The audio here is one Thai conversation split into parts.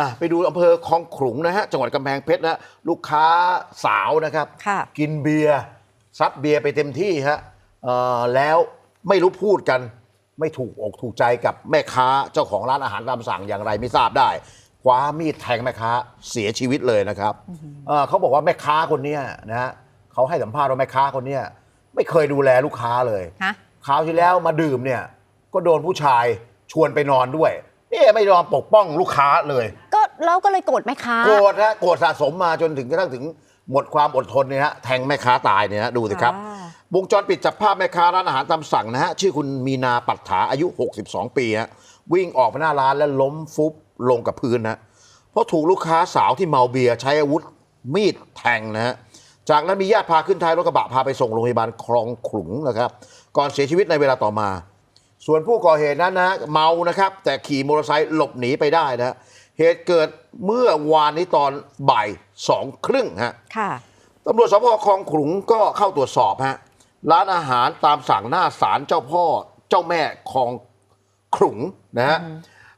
อะไปดูอำเภอคลองขลุงนะฮะจังหวัดกำแพงเพชรนะลูกค้าสาวนะครับ ค่ะ กินเบียร์ซัดเบียร์ไปเต็มที่ฮะเอ่อแล้วไม่รู้พูดกัน ไม่ถูกอกถูกใจกับแม่ค้าเจ้าของร้านอาหารตามสั่งอย่างไรไม่ทราบได้คว้ามีดแทงแม่ค้าเสียชีวิตเลยนะครับเอ่อเขาบอกว่าแม่ค้าคนเนี้ยนะฮะเขาให้สัมภาษณ์ว่าแม่ค้าคนเนี้ยไม่เคยดูแลลูกค้าเลย ฮะ คราวที่แล้วมาดื่มเนี่ย ก็โดนผู้ชายชวนไปนอนด้วยนี่ไม่ยอมปกป้องลูกค้าเลย ก็เราก็เลยโกรธแม่ค้า โกรธฮะโกรธสะสมมาจนถึงกระทั่งถึงหมดความอดทนเนี่ยฮะแทงแม่ค้าตายเนี่ยฮะดูสิครับอ่าวงจรปิดจับภาพแม่ค้าร้านอาหารตามสั่งนะฮะชื่อคุณมีนาปัตถาอายุ 62 ปีฮะวิ่งออกไปหน้าร้านแล้วล้มฟุบลงกับพื้นนะเพราะถูกลูกค้าสาวที่เมาเบียร์ใช้อาวุธมีดแทงนะฮะจากนั้นมีญาติพาขึ้นท้ายรถกระบะพาไปส่งโรงพยาบาลคลองขลุงนะครับ ก่อนเสียชีวิตในเวลาต่อมา ส่วนผู้ก่อเหตุนั้นนะเมานะครับ แต่ขี่มอเตอร์ไซค์หลบหนีไปได้นะฮะ เหตุเกิดเมื่อวานนี้ตอนบ่ายสองครึ่งฮะค่ะตำรวจสพคลองขลุงก็เข้าตรวจสอบฮะร้านอาหารตามสั่งหน้าศาลเจ้าพ่อเจ้าแม่คลองขลุงนะฮะ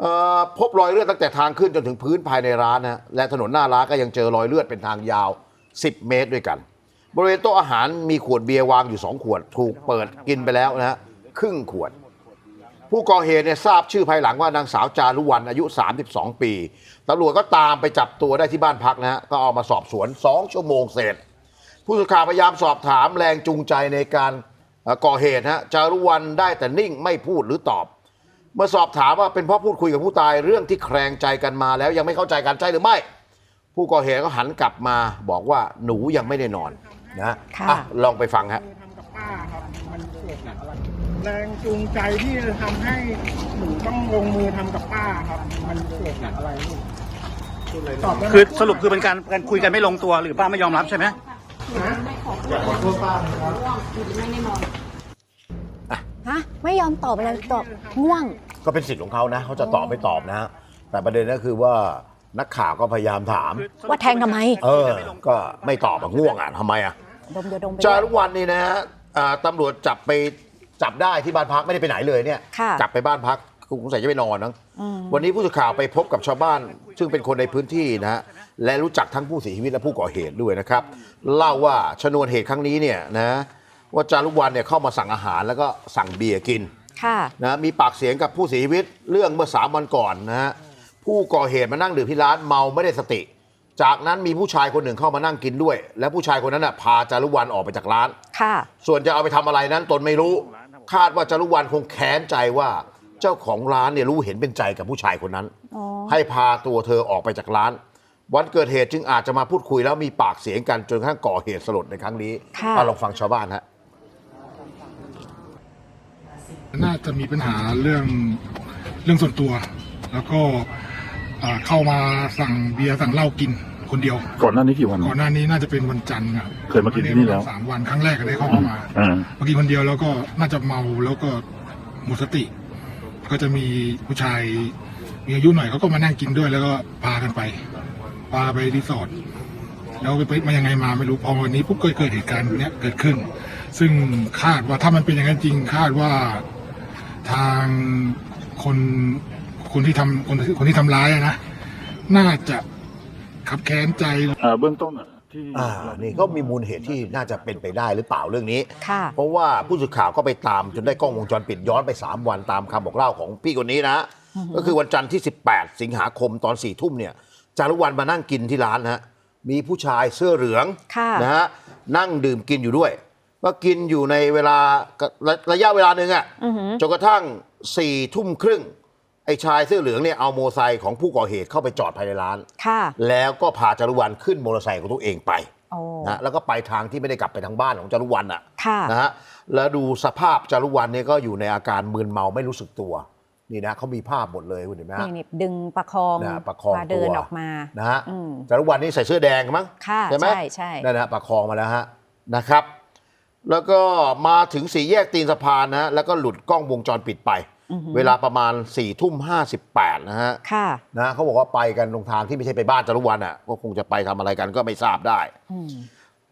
เอ่อพบรอยเลือดตั้งแต่ทางขึ้นจนถึงพื้นภายในร้านนะและถนนหน้าร้านก็ยังเจอรอยเลือดเป็นทางยาว 10 เมตรด้วยกัน บริเวณโต๊ะอาหารมีขวดเบียร์วางอยู่ 2 ขวด ถูกเปิดกินไปแล้วนะฮะครึ่งขวด ผู้ก่อเหตุเนี่ยทราบชื่อภายหลังว่านางสาวจารุวรรณอายุ 32 ปีตำรวจก็ตามไปจับตัวได้ที่บ้านพักนะฮะก็เอามาสอบสวน 2 ชั่วโมงเศษผู้สื่อข่าวพยายามสอบถามแรงจูงใจในการเอ่อก่อเหตุฮะจารุวรรณได้แต่นิ่งไม่พูดหรือตอบ เมื่อสอบถามว่าเป็นเพราะพูดคุยกับผู้ตายเรื่องที่แคลงใจกันมาแล้วยังไม่เข้าใจกันใช่หรือไม่ ผู้ก่อเหตุก็หันกลับมาบอกว่าหนูยังไม่ได้นอนนะค่ะอะลองไปฟังฮะทำกับป้าครับมันเกิดจากอะไร แรงจูงใจที่จะทำให้หนูต้องลงมือทำกับป้าครับ มันเกิดจากอะไรลูกตอบได้ไหมคือสรุปคือเป็นการการคุยกันไม่ลงตัวหรือป้าไม่ยอมรับใช่ไหม นะอยากขอโทษป้านะครับ ฮะ ไม่ยอมตอบอะไรตอบง่วง ก็เป็นสิทธิ์ของเขานะเขาจะตอบไม่ตอบนะฮะแต่ประเด็นก็คือว่านักข่าวก็พยายามถาม ว่าแทงทำไม เออ ก็ไม่ตอบอะง่วงอะทำไมอะดมเดียวดมไปจาด้วย รุวรรณนี่นะฮะอ่าตำรวจจับไป จับได้ที่บ้านพักไม่ได้ไปไหนเลยเนี่ย ค่ะจับไปบ้านพักสงสัยจะไปนอนนะอืมวันนี้ผู้สื่อข่าวไปพบกับชาวบ้าน ซึ่งเป็นคนในพื้นที่นะฮะและรู้จักทั้งผู้เสียชีวิตและผู้ก่อเหตุด้วยนะครับเล่าว่าชนวนเหตุครั้งนี้เนี่ยนะว่าจารุวรรณเนี่ยเข้ามาสั่งอาหารแล้วก็สั่งเบียร์กิน ค่ะ นะมีปากเสียงกับผู้เสียชีวิตเรื่องเมื่อสามวันก่อนนะฮะผู้ก่อเหตุมานั่งดื่มที่ร้านเมาไม่ได้สติ จากนั้นมีผู้ชายคนหนึ่งเข้ามานั่งกินด้วย และผู้ชายคนนั้นน่ะพาจารุวรรณออกไปจากร้าน ค่ะ ส่วนจะเอาไปทำอะไรนั้นตนไม่รู้ คาดว่าจารุวรรณคงแค้นใจว่าเจ้าของร้านเนี่ยรู้เห็นเป็นใจกับผู้ชายคนนั้น อ๋อ ให้พาตัวเธอออกไปจากร้าน วันเกิดเหตุจึงอาจจะมาพูดคุยแล้วมีปากเสียงกันจนกระทั่งก่อเหตุสลดในครั้งนี้ค่ะ เอาลองฟังชาวบ้านฮะ น่าจะมีปัญหาเรื่องเรื่องส่วนตัว แล้วก็อ่าเข้ามาสั่งเบียร์สั่งเหล้ากิน คนเดียว ก่อนหน้านี้กี่วัน ก่อนหน้านี้น่าจะเป็นวันจันทร์ครับเคยมากินที่นี่แล้วสามวันครั้งแรกก็ได้เข้ามาอ่า มากินคนเดียวแล้วก็น่าจะเมาแล้วก็หมดสติ ก็จะมีผู้ชายมีอายุหน่อยเขาก็มานั่งกินด้วย แล้วก็พากันไป พาไปรีสอร์ทแล้วไปมายังไงมาไม่รู้พอวันนี้ปุ๊บก็เกิดเหตุการณ์เนี้ยเกิดขึ้น ซึ่งคาดว่าถ้ามันเป็นอย่างนั้นจริง คาดว่าทางคนคนที่ทำคนคนที่ทำร้ายอะนะ น่าจะ ขับแค้นใจเอ่อเบื้องต้นอะที่อ่านี่ก็มีมูลเหตุที่น่าจะเป็นไปได้หรือเปล่าเรื่องนี้ ค่ะ เพราะว่าผู้สื่อข่าวก็ไปตามจนได้กล้องวงจรปิดย้อนไป 3 วันตามคำบอกเล่าของพี่คนนี้นะ ก็คือวันจันทร์ที่ 18 สิงหาคมตอน4ี่ทุ่มเนี่ยจารุวรรณมานั่งกินที่ร้านนะฮะมีผู้ชายเสื้อเหลืองค่ะ นะฮะนั่งดื่มกินอยู่ด้วยก็กินอยู่ในเวลาระระยะเวลาหนึ่งอะอือหือจนกระทั่ง4ี่ทุ่มครึ่งไอ้ชายเสื้อเหลืองเนี่ยเอาโมอไซค์ของผู้ก่อเหตุเข้าไปจอดภายในร้าน ค่ะ แล้วก็พาจารุวรรณขึ้นมอเตอร์ไซค์ของตัวเองไปโอ้ นะแล้วก็ไปทางที่ไม่ได้กลับไปทางบ้านของจารุวรรณอะค่ะ นะฮะแล้วดูสภาพจารุวรรณเนี่ยก็อยู่ในอาการมึนเมาไม่รู้สึกตัวนี่นะเขามีภาพหมดเลยคุณเห็นไหมฮะ นี่นี่ดึงประคองนะประคองพาเดินตัวออกมา นะฮะอืม จารุวรรณนี่ใส่เสื้อแดงมั้ง ค่ะใช่ไหม ใช่ใช่ นั่นนะประคองมาแล้วฮะนะครับ แล้วก็มาถึงสี่แยกตีนสะพานนะฮะแล้วก็หลุดกล้องวงจรปิดไป เวลาประมาณ4ี่ทุ่มห้าสิบแปดนะฮะค่ะนะเขาบอกว่าไปกันตรงทางที่ไม่ใช่ไปบ้านจารุวรรณอะก็คงจะไปทำอะไรกันก็ไม่ทราบได้อืม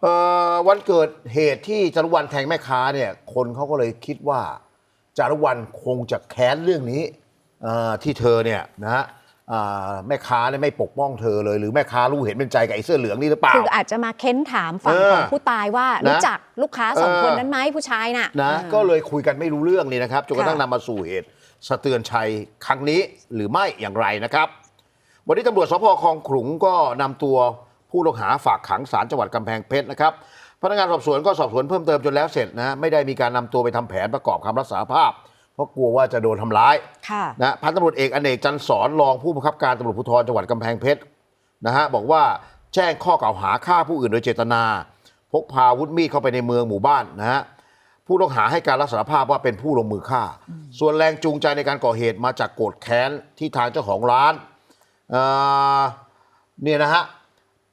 เอ่อวันเกิดเหตุที่จารุวรรณแทงแม่ค้าเนี่ย คนเขาก็เลยคิดว่าจารุวรรณคงจะแค้นเรื่องนี้เอ่อที่เธอเนี่ยนะฮะอ่า แม่ค้าเนี่ยไม่ปกป้องเธอเลย หรือแม่ค้ารู้เห็นเป็นใจกับไอ้เสื้อเหลืองนี่หรือเปล่า คืออาจจะมาเค้นถามฝั่งเออของผู้ตายว่านะรู้จักลูกค้าสองเออคนนั้นไหมผู้ชายน่ะนะอ่าก็เลยคุยกันไม่รู้เรื่องนี่นะครับจนกระทั่งค่ะนำมาสู่เหตุสะเตือนชัยครั้งนี้หรือไม่อย่างไรนะครับ วันนี้ตำรวจสพคลองขลุงก็นำตัวผู้ต้องหาฝากขังศาลจังหวัดกำแพงเพชรนะครับพนักงานสอบสวนก็สอบสวนเพิ่มเติมจนแล้วเสร็จนะไม่ได้มีการนำตัวไปทำแผนประกอบคำรับสารภาพ เพราะกลัวว่าจะโดนทำร้ายค่ะนะพันตำรวจเอกอเนกจันทร์สอนรองผู้บังคับการตำรวจภูธรจังหวัดกำแพงเพชรนะฮะบอกว่าแจ้งข้อกล่าวหาฆ่าผู้อื่นโดยเจตนา พกพาอาวุธมีดเข้าไปในเมืองหมู่บ้านนะฮะผู้ต้องหาให้การรับสารภาพว่าเป็นผู้ลงมือฆ่า ส่วนแรงจูงใจในการก่อเหตุมาจากโกรธแค้นที่ทางเจ้าของร้านเอ่อเนี่ยนะฮะ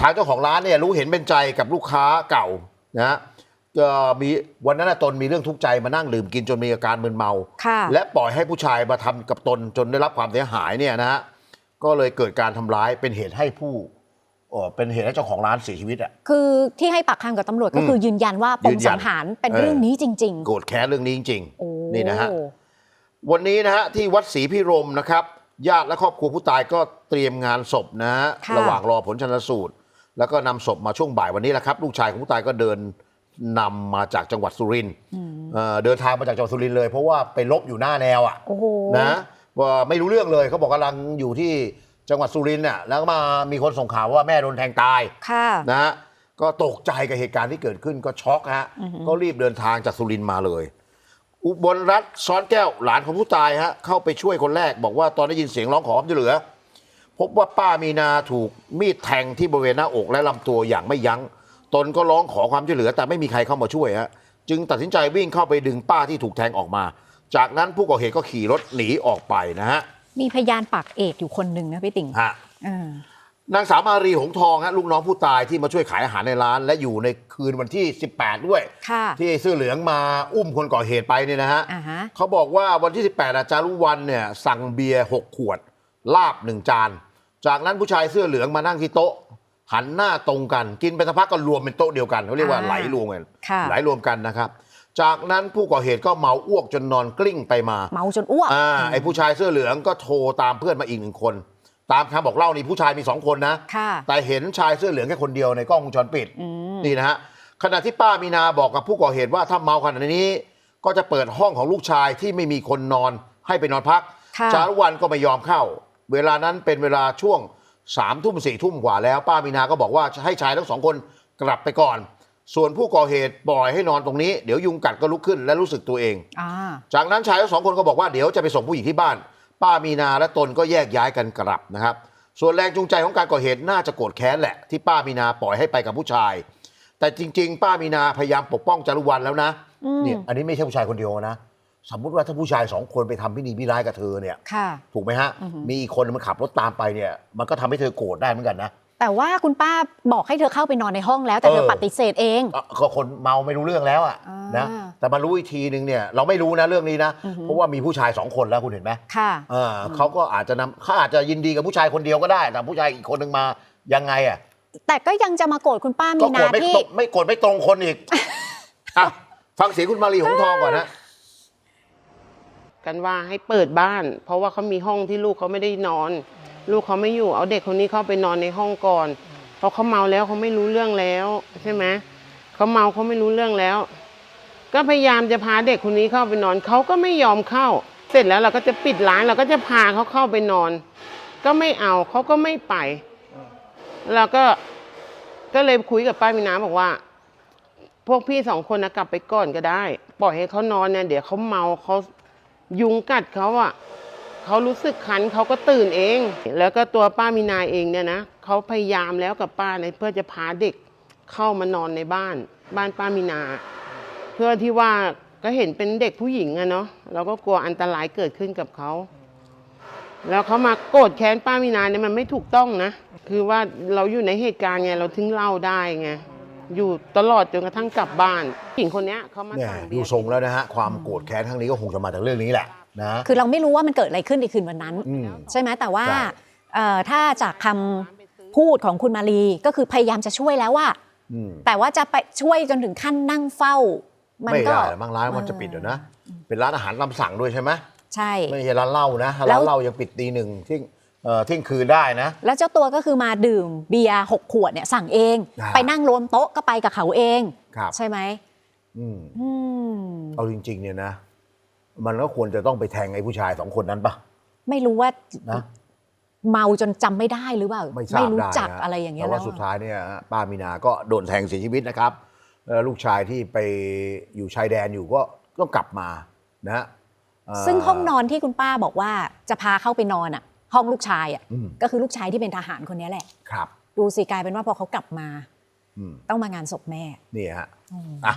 ทางเจ้าของร้านเนี่ยรู้เห็นเป็นใจกับลูกค้าเก่านะ ฮะก็มีวันนั้นนะตนมีเรื่องทุกข์ใจมานั่งดื่มกินจนมีอาการมึนเมา ค่ะ และปล่อยให้ผู้ชายมาทำกับตนจนได้รับความเสียหายเนี่ยนะฮะก็เลยเกิดการทำร้ายเป็นเหตุให้ผู้เอ่อเป็นเหตุให้เจ้าของร้านเสียชีวิตอะ คือที่ให้ปากคำกับตำรวจก็อืมคือยืนยันว่าปยืมนยัน สังหารเป็นเออเรื่องนี้จริง โกรธแค้นเรื่องนี้จริงๆโอ้ นี่นะฮะ วันนี้นะฮะที่วัดศรีพิรมนะครับ ญาติและครอบครัวผู้ตายก็เตรียมงานศพนะฮะค่ะ ระหว่างรอผลชันสูตร แล้วก็นำศพมาช่วงบ่ายวันนี้แหละครับ ลูกชายของผู้ตายก็เดิน นำมาจากจังหวัดสุรินทร์เอ่อเดินทางมาจากจังหวัดสุรินทร์เลย เพราะว่าไปลบอยู่หน้าแนวอะโอ้โห นะว่าไม่รู้เรื่องเลยเขาบอกกำลังอยู่ที่จังหวัดสุรินทร์น่ะแล้วก็มามีคนส่งข่าวว่าแม่โดนแทงตาย ค่ะ นะฮะก็ตกใจกับเหตุการณ์ที่เกิดขึ้นก็ช็อกฮะก็รีบเดินทางจากสุรินทร์มาเลย อุบลรัฐซ้อนแก้วหลานของผู้ตายฮะเข้าไปช่วยคนแรก บอกว่าตอนได้ยินเสียงร้องขอความช่วยเหลือ พบว่าป้ามีนาถูกมีดแทงที่บริเวณหน้าอกและลำตัวอย่างไม่ยัง้ง ตนก็ร้องขอความช่วยเหลือ แต่ไม่มีใครเข้ามาช่วยฮะจึงตัดสินใจวิ่งเข้าไปดึงป้าที่ถูกแทงออกมา จากนั้นผู้ก่อเหตุก็ขี่รถหนีออกไปนะฮะมีพยานปากเอกอยู่คนหนึ่งนะพี่ติ่งฮะเออนางสาวมารีหงทองฮะลูกน้องผู้ตายที่มาช่วยขายอาหารในร้าน และอยู่ในคืนวันที่ 18 ด้วย ค่ะ ที่เสื้อเหลืองมาอุ้มคนก่อเหตุไปเนี่ยนะฮะอ่าฮะ เขาบอกว่าวันที่ 18อาจารุวันเนี่ยสั่งเบียร์ 6 ขวด ลาบหนึ่งจาน จากนั้นผู้ชายเสื้อเหลืองมานั่งที่โต๊ะ หันหน้าตรงกัน กินไปสักพักก็รวมเป็นโต๊ะเดียวกันเขาเรียกว่าอ่าไหลรวมกันค่ะ ไหลรวมกันนะครับ จากนั้นผู้ก่อเหตุก็เมาอ้วกจนนอนกลิ้งไปมา เมาจนอ้วก อ่าไอ้ผู้ชายเสื้อเหลืองก็โทรตามเพื่อนมาอีกหนึ่งคน ตามคำบอกเล่านี่ผู้ชายมีสองคนนะ ค่ะ แต่เห็นชายเสื้อเหลืองแค่คนเดียวในกล้องวงจรปิดอืม นี่นะฮะขณะที่ป้ามีนาบอกกับผู้ก่อเหตุว่าถ้าเมาขนาดนี้ ก็จะเปิดห้องของลูกชายที่ไม่มีคนนอนให้ไปนอนพักค่ะ จารุวันก็ไม่ยอมเข้า เวลานั้นเป็นเวลาช่วง สามทุ่มสี่ทุ่มกว่าแล้ว ป้ามีนาก็บอกว่าให้ชายทั้งสองคนกลับไปก่อน ส่วนผู้ก่อเหตุปล่อยให้นอนตรงนี้ เดี๋ยวยุงกัดก็ลุกขึ้นและรู้สึกตัวเอง อ่าจากนั้นชายทั้งสองคนก็บอกว่าเดี๋ยวจะไปส่งผู้หญิงที่บ้าน ป้ามีนาและตนก็แยกย้ายกันกลับนะครับ ส่วนแรงจูงใจของการก่อเหตุน่าจะโกรธแค้นแหละ ที่ป้ามีนาปล่อยให้ไปกับผู้ชาย แต่จริง ๆ ป้ามีนาพยายามปกป้องจารุวรรณแล้วนะอืมเนี่ยอันนี้ไม่ใช่ผู้ชายคนเดียวนะ สมมุติว่าถ้าผู้ชายสองคนไปทำพิธีพิร้ายกับเธอเนี่ยค่ะ ถูกไหมฮะอือหือมีอีกคนมันขับรถตามไปเนี่ย มันก็ทำให้เธอโกรธได้เหมือนกันนะ แต่ว่าคุณป้าบอกให้เธอเข้าไปนอนในห้องแล้วแต่เธอเออปฏิเสธเองเอ่อก็คนเมาไม่รู้เรื่องแล้วอะอ่านนะ แต่มารู้อีกทีนึงเนี่ยเราไม่รู้นะเรื่องนี้นะอือหือเพราะว่ามีผู้ชายสองคนแล้วคุณเห็นไหมค่ะอ่าเขาก็อาจจะนำเขาอาจจะยินดีกับผู้ชายคนเดียวก็ได้ แต่ผู้ชายอีกคนหนึ่งมายังไงอะ แต่ก็ยังจะมาโกรธคุณป้ามีก็โกรนาธไม่ที่ตรงไม่โกรธไม่ตรงคนอีกอะฟังเสียงคุณมารีหงทองก่อนนะ กันว่าให้เปิดบ้าน เพราะว่าเขามีห้องที่ลูกเขาไม่ได้นอน ลูกเขาไม่อยู่เอาเด็กคนนี้เข้าไปนอนในห้องก่อนเพราะเขาเมาแล้วเขาไม่รู้เรื่องแล้วใช่ไหมเขาเมาเขาไม่รู้เรื่องแล้ว ก็พยายามจะพาเด็กคนนี้เข้าไปนอนเขาก็ไม่ยอมเข้า เสร็จแล้วเราก็จะปิดร้านเราก็จะพาเขาเข้าไปนอน ก็ไม่เอาเขาก็ไม่ไปเราก็ก็เลยคุยกับป้ามินาบอกว่า พวกพี่สองคนนะกลับไปก่อนก็ได้ ปล่อยให้เขานอนเนี่ยเดี๋ยวเขาเมาเขา ยุงกัดเขาอะ่ะเขารู้สึกคันเขาก็ตื่นเอง แล้วก็ตัวป้ามีนาเองเนี่ยนะเขาพยายามแล้วกับป้าเนี่ยเพื่อจะพาเด็กเข้ามานอนในบ้าน บ้านป้ามีนา เพื่อที่ว่าก็เห็นเป็นเด็กผู้หญิงอะเนาะเราก็กลัวอันตรายเกิดขึ้นกับเขาแล้วเขามาโกรธแค้นป้ามีนาเนี่ยมันไม่ถูกต้องนะ คือว่าเราอยู่ในเหตุการณ์ไงเราถึงเล่าได้ไง อยู่ตลอดจนกระทั่งกลับบ้านหญิงคนเนี้ยเขามาเนี่ยสั่งดูเบียร์ทรงแล้วนะฮะ ความโกรธแค้นครั้งนี้ก็คงจะมาจากเรื่องนี้แหละนะ คือเราไม่รู้ว่ามันเกิดอะไรขึ้นในคืนวันนั้น อืม ใช่ไหมแต่ว่าใช่ เอ่อถ้าจากคำพูดของคุณมารีก็คือพยายามจะช่วยแล้วว่า อืมแต่ว่าจะไปช่วยจนถึงขั้นนั่งเฝ้า มันไม่ก็ ได้บางร้านมันจะปิดเดี๋ยวนะ เป็นร้านอาหารตามสั่งด้วยใช่ไหมใช่ ไม่ใช่ร้านเหล้านะแล้ร้าวนเหล้ายังปิดตีหนึ่งเที่ยง เอ่อเที่ยงคืนได้นะ แล้วเจ้าตัวก็คือมาดื่มเบียร์หกขวดเนี่ยสั่งเองอ่าไปนั่งรวมโต๊ะก็ไปกับเขาเองครับใช่ไหมอืมอืมเอาจริง ๆ เนี่ยนะ มันก็ควรจะต้องไปแทงไอ้ผู้ชายสองคนนั้นปะไม่รู้ว่านะเมาจนจำไม่ได้หรือเปล่าไม่ทราบรู้ได้จักนอะไรอย่างเงี้ยแต่ว่าแล้วสุดท้ายเนี่ยป้ามีนาก็โดนแทงเสียชีวิตนะครับแล้วลูกชายที่ไปอยู่ชายแดนอยู่ก็ต้องกลับมานะเซึ่งห้องนอนที่คุณป้าบอกว่าจะพาเข้าไปนอนอะ ห้องลูกชายอะอืมก็คือลูกชายที่เป็นทหารคนนี้แหละครับ ดูสิกลายเป็นว่าพอเขากลับมาอืมต้องมางานศพแม่นี่ฮะอืมอะ